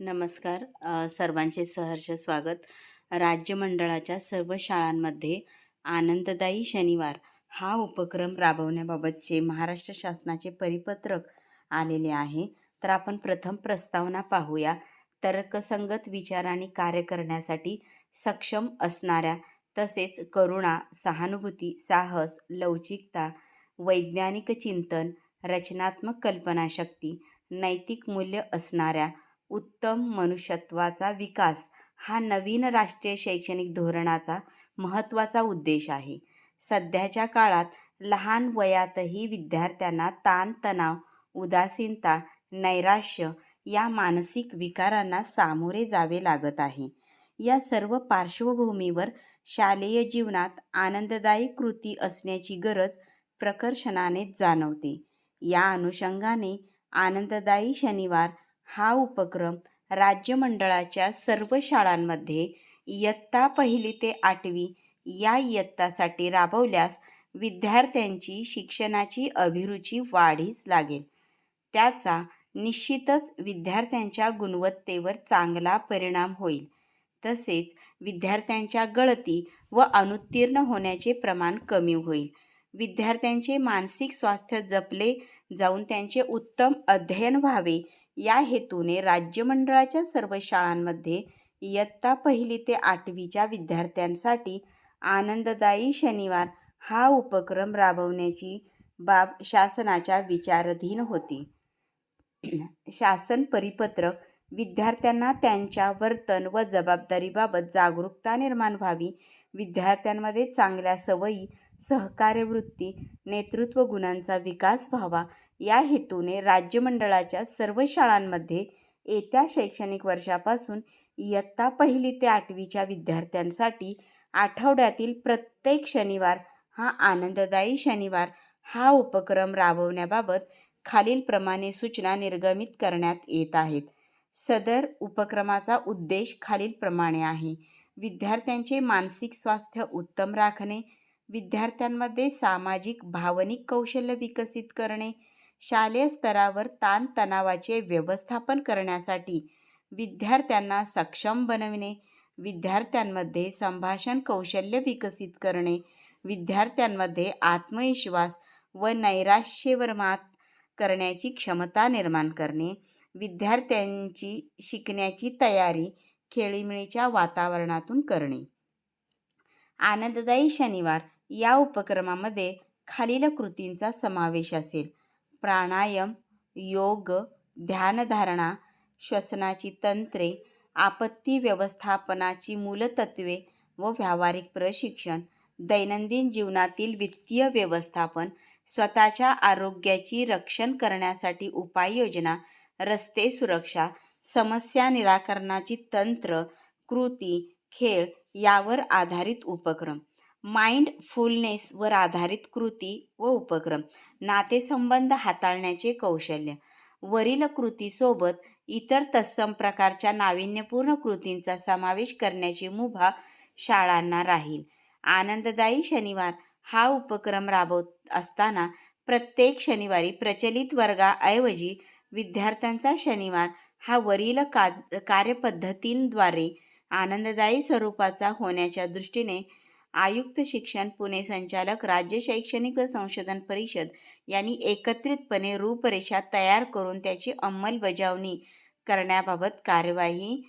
नमस्कार सर्वांचे सहर्ष स्वागत. राज्य मंडळाच्या सर्व शाळांमध्ये आनंददायी शनिवार हा उपक्रम राबवण्याबाबतचे महाराष्ट्र शासनाचे परिपत्रक आलेले आहे. तर आपण प्रथम प्रस्तावना पाहूया. तर्कसंगत विचारांनी कार्य करण्यासाठी सक्षम असणाऱ्या तसेच करुणा सहानुभूती साहस लवचिकता वैज्ञानिक चिंतन रचनात्मक कल्पनाशक्ती नैतिक मूल्य असणाऱ्या उत्तम मनुष्यत्वाचा विकास हा नवीन राष्ट्रीय शैक्षणिक धोरणाचा महत्त्वाचा उद्देश आहे. सध्याच्या काळात लहान वयातही विद्यार्थ्यांना ताणतणाव उदासीनता नैराश्य या मानसिक विकारांना सामोरे जावे लागत आहे. या सर्व पार्श्वभूमीवर शालेय जीवनात आनंददायी कृती असण्याची गरज प्रकर्षणाने जाणवते. या अनुषंगाने आनंददायी शनिवार हा उपक्रम राज्य मंडळाच्या सर्व शाळांमध्ये इयत्ता पहिली ते आठवी या इयत्तासाठी राबवल्यास विद्यार्थ्यांची शिक्षणाची अभिरुची वाढीस लागेल. त्याचा निश्चितच विद्यार्थ्यांच्या गुणवत्तेवर चांगला परिणाम होईल. तसेच विद्यार्थ्यांच्या गळती व अनुत्तीर्ण होण्याचे प्रमाण कमी होईल. विद्यार्थ्यांचे मानसिक स्वास्थ्य जपले जाऊन त्यांचे उत्तम अध्ययन व्हावे या हेतूने राज्य मंडळाच्या सर्व शाळांमध्ये इयत्ता पहिली ते आठवीच्या विद्यार्थ्यांसाठी आनंददायी शनिवार हा उपक्रम राबवण्याची बाब शासनाच्या विचाराधीन होती. शासन परिपत्रक विद्यार्थ्यांना त्यांच्या वर्तन व जबाबदारीबाबत जागरूकता निर्माण व्हावी. विद्यार्थ्यांमध्ये चांगल्या सवयी सहकार्यवृत्ती नेतृत्व गुणांचा विकास व्हावा. या हेतूने राज्यमंडळाच्या सर्व शाळांमध्ये येत्या शैक्षणिक वर्षापासून इयत्ता पहिली ते आठवीच्या विद्यार्थ्यांसाठी आठवड्यातील प्रत्येक शनिवार हा आनंददायी शनिवार हा उपक्रम राबवण्याबाबत खालीलप्रमाणे सूचना निर्गमित करण्यात येत आहेत. सदर उपक्रमाचा उद्देश खालीलप्रमाणे आहे. विद्यार्थ्यांचे मानसिक स्वास्थ्य उत्तम राखणे विद्यार्थ्यांमध्ये सामाजिक भावनिक कौशल्य विकसित करणे शालेय स्तरावर ताणतणावाचे व्यवस्थापन करण्यासाठी विद्यार्थ्यांना सक्षम बनविणे विद्यार्थ्यांमध्ये संभाषण कौशल्य विकसित करणे विद्यार्थ्यांमध्ये आत्मविश्वास व नैराश्यवर मात करण्याची क्षमता निर्माण करणे विद्यार्थ्यांची शिकण्याची तयारी खेळीमेळीच्या वातावरणातून करणे. आनंददायी शनिवार या उपक्रमामध्ये खालील कृतींचा समावेश असेल. प्राणायाम योग ध्यानधारणा श्वसनाची तंत्रे आपत्ती व्यवस्थापनाची मूलतत्वे व व्यावहारिक प्रशिक्षण दैनंदिन जीवनातील वित्तीय व्यवस्थापन स्वतःच्या आरोग्याची रक्षण करण्यासाठी उपाययोजना रस्ते सुरक्षा समस्या निराकरणाची तंत्र कृती खेळ यावर आधारित उपक्रम. माइंडफुलनेसवर आधारित कृती व उपक्रम नातेसंबंध हाताळण्याचे कौशल्य. वरील कृतीसोबत इतर तत्सम प्रकारच्या नाविन्यपूर्ण कृतींचा समावेश करण्याची मुभा शाळांना राहील. आनंददायी शनिवार हा उपक्रम राबवत असताना प्रत्येक शनिवारी प्रचलित वर्गाऐवजी विद्यार्थ्यांचा शनिवार हा वरील का कार्यपद्धतींद्वारे आनंददायी स्वरूपाचा होण्याच्या दृष्टीने आयुक्त शिक्षण पुणे संचालक राज्य शैक्षणिक व संशोधन परिषद यांनी एकत्रितपणे रूपरेषा तयार करून त्याची अंमलबजावणी करण्याबाबत कार्यवाही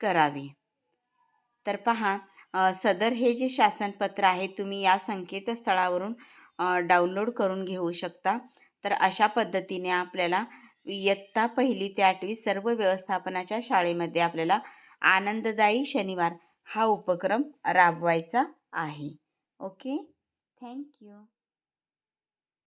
करावी. तर पहा सदर हे जे शासनपत्र आहे तुम्ही या संकेतस्थळावरून डाउनलोड करून घेऊ शकता. तर अशा पद्धतीने आपल्याला इयत्ता पहिली ते आठवी सर्व व्यवस्थापनाच्या शाळेमध्ये आपल्याला आनंददायी शनिवार हा उपक्रम राबवायचा आहे. ओके? थँक्यू